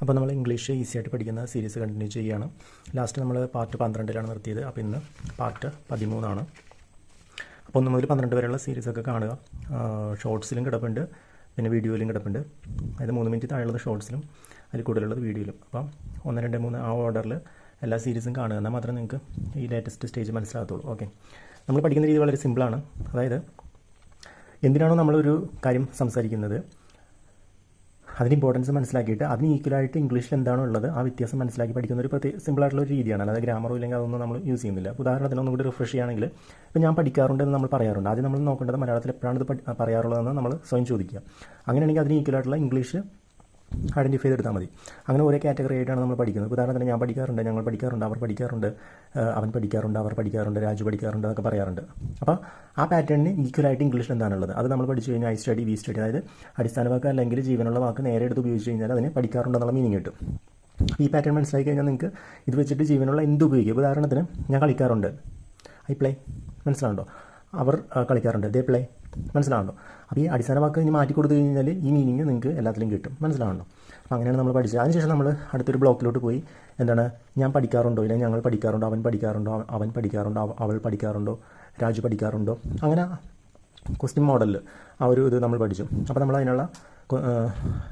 അപ്പോൾ നമ്മൾ English easy ആയിട്ട് പഠിക്കുന്ന സീരീസ് കണ്ടിന്യൂ ചെയ്യുകയാണ്. ലാസ്റ്റ് നമ്മൾ പാർട്ട് പന്ത്രണ്ടിലാണ് നിർത്തിയത്. അപ്പോൾ ഇന്ന് പാർട്ട് പതിമൂന്നാണ്. അപ്പോൾ ഒന്ന് മുതൽ പന്ത്രണ്ട് വരെയുള്ള സീരീസൊക്കെ കാണുക. ഷോർട്സിലും കിടപ്പുണ്ട്. പിന്നെ വീഡിയോയിലും കിടപ്പുണ്ട്. അതായത് മൂന്ന് മിനിറ്റ് താഴെയുള്ള ഷോർട്സിലും അതിൽ കൂടുതലുള്ളത് വീഡിയോയിലും അപ്പം ഒന്ന് രണ്ട് മൂന്ന് ആ ഓർഡറിൽ എല്ലാ സീരീസും കാണുക. എന്നാൽ മാത്രമേ നിങ്ങൾക്ക് ഈ ലേറ്റസ്റ്റ് സ്റ്റേജ് മനസ്സിലാകത്തുള്ളൂ. ഓക്കെ നമ്മൾ പഠിക്കുന്ന രീതി വളരെ സിമ്പിളാണ് അതായത് എന്തിനാണോ നമ്മളൊരു കാര്യം സംസാരിക്കുന്നത്? അതിന് ഇമ്പോർട്ടൻസ് മനസ്സിലാക്കിയിട്ട് അതിന് ഈക്വലായിട്ട് ഇംഗ്ലീഷിൽ എന്താണോ ഉള്ളത് ആ വ്യത്യാസം മനസ്സിലാക്കി പഠിക്കുന്ന ഒരു പ്രത്യേക സിമ്പിളായിട്ടുള്ള ഒരു രീതിയാണ്. അതായത് ഗ്രാമറോ ഇല്ലെങ്കിൽ അതൊന്നും നമ്മൾ യൂസ് ചെയ്യുന്നില്ല. ഉദാഹരണത്തിന് ഒന്നും കൂടി റിഫ്രഷ് ചെയ്യുകയാണെങ്കിൽ ഇപ്പോൾ ഞാൻ പഠിക്കാറുണ്ട് എന്ന് നമ്മൾ പറയാറുണ്ട്. ആദ്യം നമ്മൾ നോക്കേണ്ടത് മലയാളത്തിൽ എപ്പോഴാണ് ഇത് പറയാറുള്ളതെന്ന് നമ്മൾ സ്വയം ചോദിക്കുക. അങ്ങനെയാണെങ്കിൽ അതിന് ഈക്വലായിട്ടുള്ള ഇംഗ്ലീഷ് ഐഡന്റിഫൈ ചെയ്തെടുത്താൽ മതി. അങ്ങനെ ഓരോ കാറ്റഗറി ആയിട്ടാണ് നമ്മൾ പഠിക്കുന്നത്. ഉദാഹരണത്തിന് ഞാൻ പഠിക്കാറുണ്ട് ഞങ്ങൾ പഠിക്കാറുണ്ട് അവർ പഠിക്കാറുണ്ട് അവൻ പഠിക്കാറുണ്ട് അവർ പഠിക്കാറുണ്ട് രാജു പഠിക്കാറുണ്ട് എന്നൊക്കെ പറയാറുണ്ട്. അപ്പോൾ ആ പാറ്റേണിന് ഈക്വലായിട്ട് ഇംഗ്ലീഷിൽ എന്താണുള്ളത്? അത് നമ്മൾ പഠിച്ചു കഴിഞ്ഞാൽ ഐ സ്റ്റഡി വി സ്റ്റഡി അതായത് അടിസ്ഥാന വാക്ക് അല്ലെങ്കിൽ ജീവനുള്ള വാക്ക് നേരെ എടുത്ത് ഉപയോഗിച്ച് കഴിഞ്ഞാൽ അതിന് പഠിക്കാറുണ്ടെന്നുള്ള മീനിങ് കിട്ടും. ഈ പാറ്റേൺ മനസ്സിലാക്കി കഴിഞ്ഞാൽ നിങ്ങൾക്ക് ഇത് വെച്ചിട്ട് ജീവനുള്ള എന്ത് ഉപയോഗിക്കും? ഉദാഹരണത്തിന് ഞാൻ കളിക്കാറുണ്ട്. ഐ പ്ലേ മനസ്സിലാവുണ്ടോ അവർ കളിക്കാറുണ്ട്. ദേ പ്ലേ മനസ്സിലാവുണ്ടോ? അപ്പോൾ ഈ അടിസ്ഥാന വാക്ക് ഇനി മാറ്റി കൊടുത്തു കഴിഞ്ഞാൽ ഈ മീനിങ് നിങ്ങൾക്ക് എല്ലാത്തിലും കിട്ടും. മനസ്സിലാവണോ അപ്പോൾ അങ്ങനെയാണ് നമ്മൾ പഠിച്ചത്. അതിനുശേഷം നമ്മൾ അടുത്തൊരു ബ്ലോക്കിലോട്ട് പോയി എന്താണ് ഞാൻ പഠിക്കാറുണ്ടോ ഇല്ലെങ്കിൽ ഞങ്ങൾ പഠിക്കാറുണ്ടോ അവൻ പഠിക്കാറുണ്ടോ അവൻ പഠിക്കാറുണ്ടോ അവൾ പഠിക്കാറുണ്ടോ രാജു പഠിക്കാറുണ്ടോ അങ്ങനെ ക്വസ്റ്റ്യൻ മോഡലിൽ ആ ഒരു ഇത് നമ്മൾ പഠിച്ചു. അപ്പോൾ നമ്മൾ അതിനുള്ള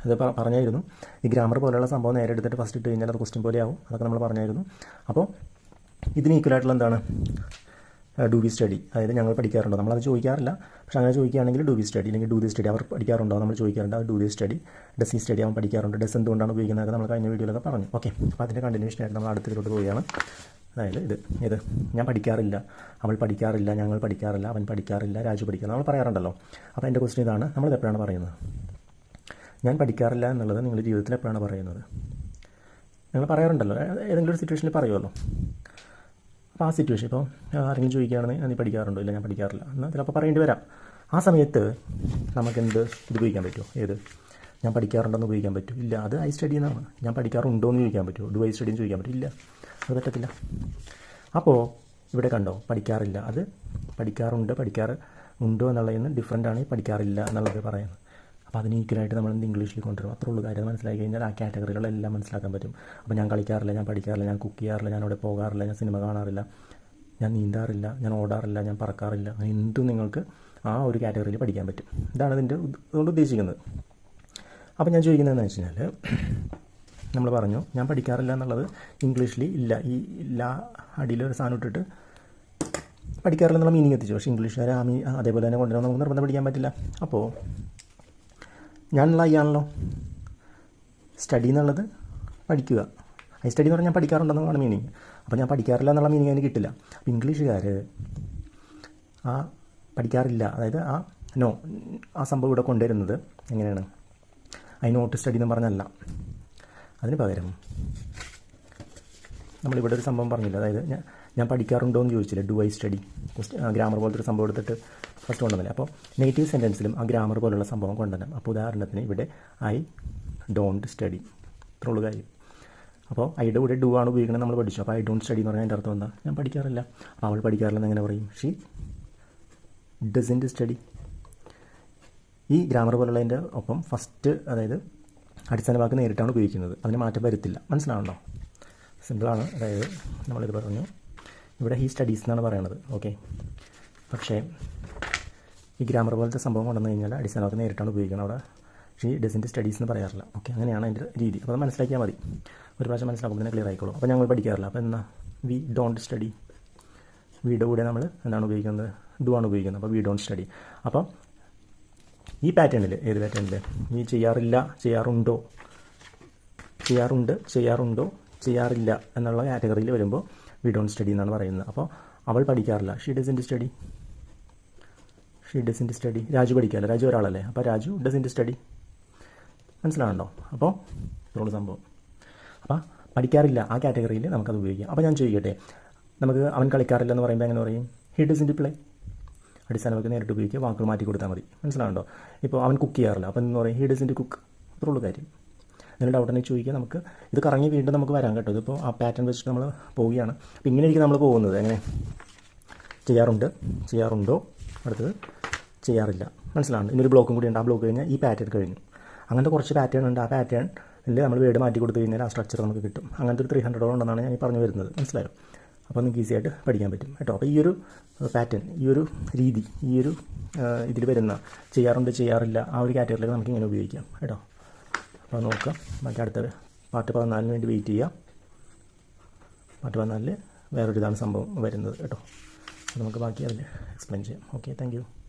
ഇത് പറഞ്ഞായിരുന്നു. ഈ ഗ്രാമർ പോലെയുള്ള സംഭവം നേരെ എടുത്തിട്ട് ഫസ്റ്റ് ഇട്ട് കഴിഞ്ഞാൽ അത് ക്വസ്റ്റ്യൻ ആവും. അതൊക്കെ നമ്മൾ പറഞ്ഞായിരുന്നു. അപ്പോൾ ഇതിന് ഈക്വലായിട്ടുള്ള എന്താണ് ഡു ബി സ്റ്റഡി അതായത് ഞങ്ങൾ പഠിക്കാറുണ്ടോ? നമ്മളത് ചോദിക്കാറില്ല. പക്ഷേ അങ്ങനെ ചോദിക്കുകയാണെങ്കിൽ ഡു ബി സ്റ്റഡി അല്ലെങ്കിൽ ഡു ദി സ്റ്റഡി അവർ പഠിക്കാറുണ്ടോ? നമ്മൾ ചോദിക്കാറുണ്ട്. Do they study does he study അവൻ പഠിക്കാറുണ്ട്. ഡസ് എന്തുകൊണ്ടാണ് ഉപയോഗിക്കുന്നത്? നമ്മൾ കഴിഞ്ഞ വീഡിയോയിലൊക്കെ പറഞ്ഞു. ഓക്കെ അപ്പോൾ അതിന്റെ കണ്ടിന്യൂഷൻ ആയിട്ട് നമ്മൾ അടുത്തതിലോട്ട് പോവുകയാണ്. അതായത് ഇത്. ഇത്. ഞാൻ പഠിക്കാറില്ല. അവൾ പഠിക്കാറില്ല. ഞങ്ങൾ പഠിക്കാറില്ല. അവൻ പഠിക്കാറില്ല. രാജു പഠിക്കാറില്ല. നമ്മൾ പറയാറുണ്ടല്ലോ. അപ്പോൾ എന്റെ ക്വസ്റ്റ്യൻ ഇതാണ്. നമ്മൾ എപ്പോഴാണ് പറയുന്നത്? ഞാൻ പഠിക്കാറില്ല എന്നുള്ളത് നിങ്ങളുടെ ജീവിതത്തിൽ എപ്പോഴാണ് പറയുന്നത്? നിങ്ങൾ പറയാറുണ്ടല്ലോ. ഏതെങ്കിലും ഒരു സിറ്റുവേഷനിൽ പറയുമല്ലോ. അപ്പോൾ ആ സിറ്റുവേഷൻ ഇപ്പോൾ ആരെങ്കിലും ചോദിക്കുകയാണെങ്കിൽ നീ പഠിക്കാറുണ്ടോ? ഇല്ല ഞാൻ പഠിക്കാറില്ല. എന്നാൽ ചിലപ്പോൾ പറയേണ്ടി വരാം. ആ സമയത്ത് നമുക്കെന്ത് ഇത് ഉപയോഗിക്കാൻ പറ്റുമോ? ഏത്? ഞാൻ പഠിക്കാറുണ്ടെന്ന് ഉപയോഗിക്കാൻ പറ്റും ഇല്ല അത് ഐ സ്റ്റഡി എന്നാണ്. ഞാൻ പഠിക്കാറുണ്ടോ എന്ന് ചോദിക്കാൻ പറ്റുമോ? ഡു ഐ സ്റ്റഡി എന്ന് ചോദിക്കാൻ പറ്റും ഇല്ല അത് പറ്റത്തില്ല. അപ്പോൾ ഇവിടെ കണ്ടോ? പഠിക്കാറില്ല. അത് പഠിക്കാറുണ്ട് പഠിക്കാറ് ഉണ്ടോ എന്നുള്ളതിൽ നിന്ന് ഡിഫറന്റ് ആണ് പഠിക്കാറില്ല എന്നുള്ളത് പറയുന്നത്. അപ്പോൾ അതിന് ഈക്വലായിട്ട് നമ്മൾ എന്ത് ഇംഗ്ലീഷിൽ കൊണ്ടുവരും? അത്രേ ഉള്ളൂ കാര്യം. മനസ്സിലാക്കി കഴിഞ്ഞാൽ ആ കാറ്റഗറികളെല്ലാം മനസ്സിലാക്കാൻ പറ്റും. അപ്പോൾ ഞാൻ കളിക്കാറില്ല ഞാൻ പഠിക്കാറില്ല ഞാൻ കുക്ക് ചെയ്യാറില്ല ഞാൻ അവിടെ പോകാറില്ല ഞാൻ സിനിമ കാണാറില്ല ഞാൻ നീന്താറില്ല ഞാൻ ഓടാറില്ല ഞാൻ പറക്കാറില്ല അങ്ങനെ എന്തും നിങ്ങൾക്ക് ആ ഒരു കാറ്റഗറിയിൽ പഠിക്കാൻ പറ്റും. ഇതാണ് ഇതിന്റെ ഉദ്ദേശിക്കുന്നത്. അപ്പോൾ ഞാൻ ചോദിക്കുന്നതെന്ന് വെച്ച് കഴിഞ്ഞാൽ നമ്മൾ പറഞ്ഞു ഞാൻ പഠിക്കാറില്ല എന്നുള്ളത് ഇംഗ്ലീഷിൽ ഇല്ല. ഈ ലാ അടിയിലൊരു സാധനം ഇട്ടിട്ട് പഠിക്കാറില്ല എന്നുള്ള മീനിങ് എത്തിച്ചു. പക്ഷേ ഇംഗ്ലീഷുകാർ ആ മീ അതേപോലെ തന്നെ കൊണ്ടുവരാൻ നമുക്ക് നിർബന്ധം പഠിക്കാൻ പറ്റില്ല. അപ്പോൾ ഞാനുള്ള ഐ ആണല്ലോ സ്റ്റഡി എന്നുള്ളത് പഠിക്കുക. ഐ സ്റ്റഡി എന്ന് പറഞ്ഞാൽ ഞാൻ പഠിക്കാറുണ്ടെന്നാണ് മീനിങ് അപ്പോൾ ഞാൻ പഠിക്കാറില്ല എന്നുള്ള മീനിങ് അതിന് കിട്ടില്ല. അപ്പോൾ ഇംഗ്ലീഷുകാർ ആ പഠിക്കാറില്ല. അതായത് ആ നോ ആ സംഭവം ഇവിടെ കൊണ്ടുവരുന്നത് എങ്ങനെയാണ്? ഐ നോട്ട് സ്റ്റഡി എന്ന് പറഞ്ഞല്ല. അതിന് പകരം നമ്മളിവിടെ ഒരു സംഭവം പറഞ്ഞില്ല. അതായത് ഞാൻ ഞാൻ പഠിക്കാറുണ്ടോ എന്ന് ചോദിച്ചില്ല. ഡു ഐ സ്റ്റഡി ഗ്രാമർ പോലത്തെ ഒരു സംഭവം എടുത്തിട്ട് ഫസ്റ്റ് കൊണ്ടുവന്നില്ല. അപ്പോൾ നെഗറ്റീവ് സെന്റൻസിലും ആ ഗ്രാമർ പോലുള്ള സംഭവം കൊണ്ടുവരണം. അപ്പോൾ ഉദാഹരണത്തിന് ഇവിടെ ഐ ഡോണ്ട് സ്റ്റഡി ഇത്രയുള്ളൂ കാര്യം. അപ്പോൾ ഐയുടെ കൂടെ ഡു ആണ് ഉപയോഗിക്കുന്നത് നമ്മൾ പഠിച്ചു. അപ്പോൾ ഐ ഡോണ്ട് സ്റ്റഡി എന്ന് പറഞ്ഞാൽ എന്റെ അർത്ഥം എന്താ? ഞാൻ പഠിക്കാറില്ല. അപ്പോൾ അവൾ പഠിക്കാറില്ലെന്ന് എങ്ങനെ പറയും? ഷീ ഡസന്റ് സ്റ്റഡി ഈ ഗ്രാമർ പോലുള്ളതിന്റെ ഒപ്പം ഫസ്റ്റ് അതായത് അടിസ്ഥാന വാക്ക് നേരിട്ടാണ് ഉപയോഗിക്കുന്നത്. അതിന് മാറ്റം വരുത്തില്ല. മനസ്സിലാവുണ്ടോ സിമ്പിളാണ് അതായത് നമ്മളിത് പറഞ്ഞു. ഇവിടെ ഹീ സ്റ്റഡീസ് എന്നാണ് പറയണത് ഓക്കെ പക്ഷേ ഈ ഗ്രാമർ പോലത്തെ സംഭവം കൊണ്ടുവന്നു കഴിഞ്ഞാൽ അടിസ്ഥാന വാക്ക് നേരിട്ടാണ് ഉപയോഗിക്കുന്നത് അവിടെ ഷീ ഡസിന്റെ സ്റ്റഡീസ് എന്ന് പറയാറില്ല. ഓക്കെ അങ്ങനെയാണ് അതിന്റെ രീതി. അപ്പോൾ അത് മനസ്സിലാക്കിയാൽ മതി. ഒരു പ്രാവശ്യം മനസ്സിലാക്കുമ്പോൾ തന്നെ ക്ലിയർ ആയിക്കോളും. അപ്പോൾ ഞങ്ങൾ പഠിക്കാറില്ല. അപ്പോൾ എന്നാ വി ഡോണ്ട് സ്റ്റഡി വീഡിയോ കൂടെ നമ്മൾ എന്താണ് ഉപയോഗിക്കുന്നത്? ഡു ആണ് ഉപയോഗിക്കുന്നത്. അപ്പോൾ വി ഡോണ്ട് സ്റ്റഡി അപ്പം ഈ പാറ്റേണിൽ ഏത് പാറ്റേണിൽ ഈ ചെയ്യാറില്ല ചെയ്യാറുണ്ടോ? ചെയ്യാറുണ്ട് ചെയ്യാറുണ്ടോ? ചെയ്യാറില്ല എന്നുള്ള കാറ്റഗറിയിൽ വരുമ്പോൾ വി ഡോണ്ട് സ്റ്റഡി എന്നാണ് പറയുന്നത്. അപ്പോൾ അവൾ പഠിക്കാറില്ല. She doesn't study she doesn't study Raju പഠിക്കാറില്ല Raju ഒരാളല്ലേ? അപ്പോൾ രാജു ഡസിന്റെ സ്റ്റഡി മനസ്സിലാവുണ്ടോ അപ്പോൾ ഇത്രയുള്ള സംഭവം. അപ്പോൾ പഠിക്കാറില്ല. ആ കാറ്റഗറിയിൽ നമുക്കത് ഉപയോഗിക്കാം. അപ്പോൾ ഞാൻ ചോദിക്കട്ടെ? നമുക്ക് അവൻ കളിക്കാറില്ല എന്ന് പറയുമ്പോൾ എങ്ങനെ പറയും? ഹി ഡസിന്റെ പ്ലേ അടിസ്ഥാനമൊക്കെ നേരിട്ട് ഉപയോഗിക്കുക. വാക്കുകൾ മാറ്റി കൊടുത്താൽ മതി. മനസ്സിലാവുണ്ടോ ഇപ്പോൾ അവൻ കുക്ക് ചെയ്യാറില്ല. അപ്പോൾ എന്ന് പറയും ഹി ഡസിന്റെ കുക്ക് അത്രേ ഉള്ളൂ കാര്യം. എന്നുള്ള ഡൗട്ട് ഉണ്ടെങ്കിൽ ചോദിക്കുക. നമുക്ക് ഇത് കറങ്ങി വീണ്ടും നമുക്ക് വരാം കേട്ടോ. ഇതിപ്പോൾ ആ പാറ്റേൺ വെച്ചിട്ട് നമ്മൾ പോവുകയാണ്. അപ്പോൾ ഇങ്ങനെയായിരിക്കും നമ്മൾ പോകുന്നത്. എങ്ങനെ? ചെയ്യാറുണ്ട്. ചെയ്യാറുണ്ടോ? അടുത്തത് ചെയ്യാറില്ല. മനസ്സിലാണ് ഇനി ഒരു ബ്ലോക്കും കൂടി ഉണ്ട്. ആ ബ്ലോക്ക് കഴിഞ്ഞാൽ ഈ പാറ്റേൺ കഴിഞ്ഞു. അങ്ങനത്തെ കുറച്ച് പാറ്റേൺ ഉണ്ട്. ആ പാറ്റേൺ ഇല്ല നമ്മൾ വീട് മാറ്റി കൊടുത്തു കഴിഞ്ഞാൽ ആ സ്ട്രക്ചർ നമുക്ക് കിട്ടും. അങ്ങനത്തെ ഒരു ത്രീ ഹൺഡ്രഡോളം ഉണ്ടെന്നാണ് ഞാൻ പറഞ്ഞു വരുന്നത്. മനസ്സിലായോ? അപ്പോൾ നിങ്ങൾക്ക് ഈസി ആയിട്ട് പഠിക്കാൻ പറ്റും കേട്ടോ. അപ്പോൾ ഈ ഒരു പാറ്റേൺ ഈ ഒരു രീതി ഈ ഒരു ഇതിൽ വരുന്ന ചെയ്യാറുണ്ട് ചെയ്യാറില്ല ആ ഒരു കാറ്റഗറിയിലേക്ക് നമുക്ക് ഇങ്ങനെ ഉപയോഗിക്കാം കേട്ടോ. അത് നോക്കാം. മറ്റേ അടുത്ത പാർട്ട് പതിനാലിന് വേണ്ടി വെയിറ്റ് ചെയ്യാം. പാർട്ട് പതിനാലിൽ വേറൊരിതാണ് സംഭവം വരുന്നത് കേട്ടോ. നമുക്ക് ബാക്കി അതിൽ എക്സ്പ്ലെയിൻ ചെയ്യാം. Okay thank